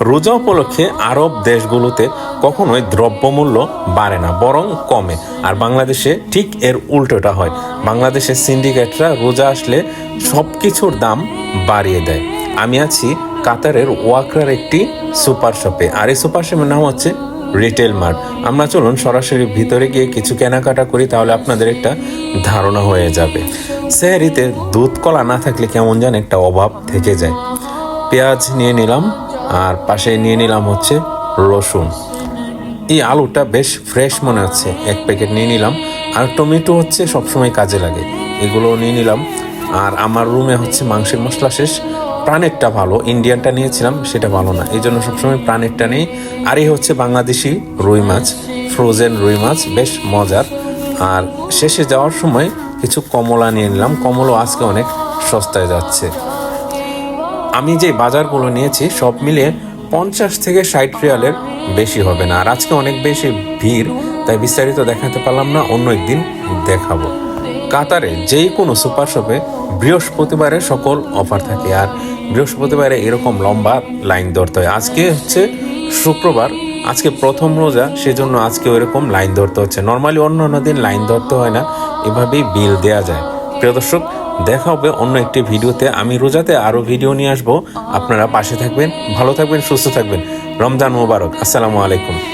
রোজা উপলক্ষে আরব দেশগুলোতে কখনোই দ্রব্যমূল্য বাড়ে না, বরং কমে। আর বাংলাদেশে ঠিক এর উল্টোটা হয়। বাংলাদেশের সিন্ডিকেটরা রোজা আসলে সব কিছুর দাম বাড়িয়ে দেয়। আমি আছি কাতারের ওয়াকরার একটি সুপার শপে, আর এই সুপার শপের নাম হচ্ছে রিটেল মার্ট। আমরা চলুন সরাসরি ভিতরে গিয়ে কিছু কেনাকাটা করি, তাহলে আপনাদের একটা ধারণা হয়ে যাবে। সেহারিতে দুধ কলা না থাকলে কেমন যেন একটা অভাব থেকে যায়। পেঁয়াজ নিয়ে নিলাম আর পাশে নিয়ে নিলাম হচ্ছে রসুন। এই আলুটা বেশ ফ্রেশ মনে হচ্ছে। এক প্যাকেট নিয়ে নিলাম। আর টমেটো হচ্ছে সবসময় কাজে লাগে। এগুলো নিয়ে নিলাম। আর আমার রুমে হচ্ছে মাংসের মশলা শেষ। প্রাণেরটা ভালো। ইন্ডিয়ানটা নিয়েছিলাম, সেটা ভালো না। এই জন্য সবসময় প্রাণেরটা নেই। আর এই হচ্ছে বাংলাদেশি রুই মাছ ফ্রোজেন রুই মাছ, বেশ মজার। আর শেষে যাওয়ার সময় কিছু কমলা নিয়ে নিলাম। কমলাও আজকে অনেক সস্তায় যাচ্ছে। আমি যে বাজারগুলো নিয়েছি, সব মিলিয়ে পঞ্চাশ থেকে ষাট রিয়ালের বেশি হবে না। আর আজকে অনেক বেশি ভিড়, তাই বিস্তারিত দেখাতে পারলাম না, অন্য একদিন দেখাবো। কাতারে যেই কোনো সুপার শপে বৃহস্পতিবারে সকল অফার থাকে, আর বৃহস্পতিবারে এরকম লম্বা লাইন ধরতে হয়। আজকে হচ্ছে শুক্রবার, আজকে প্রথম রোজা, সেজন্য আজকে ওইরকম লাইন ধরতে হচ্ছে। নর্মালি অন্য অন্য দিন লাইন ধরতে হয় না, এভাবেই বিল দেয়া যায়। প্রিয় দর্শক দেখা হবে অন্য একটি ভিডিওতে। আমি রোজাতে আরও ভিডিও নিয়ে আসব। আপনারা পাশে থাকবেন, ভালো থাকবেন, সুস্থ থাকবেন। রমজান মোবারক। আসসালামু আলাইকুম।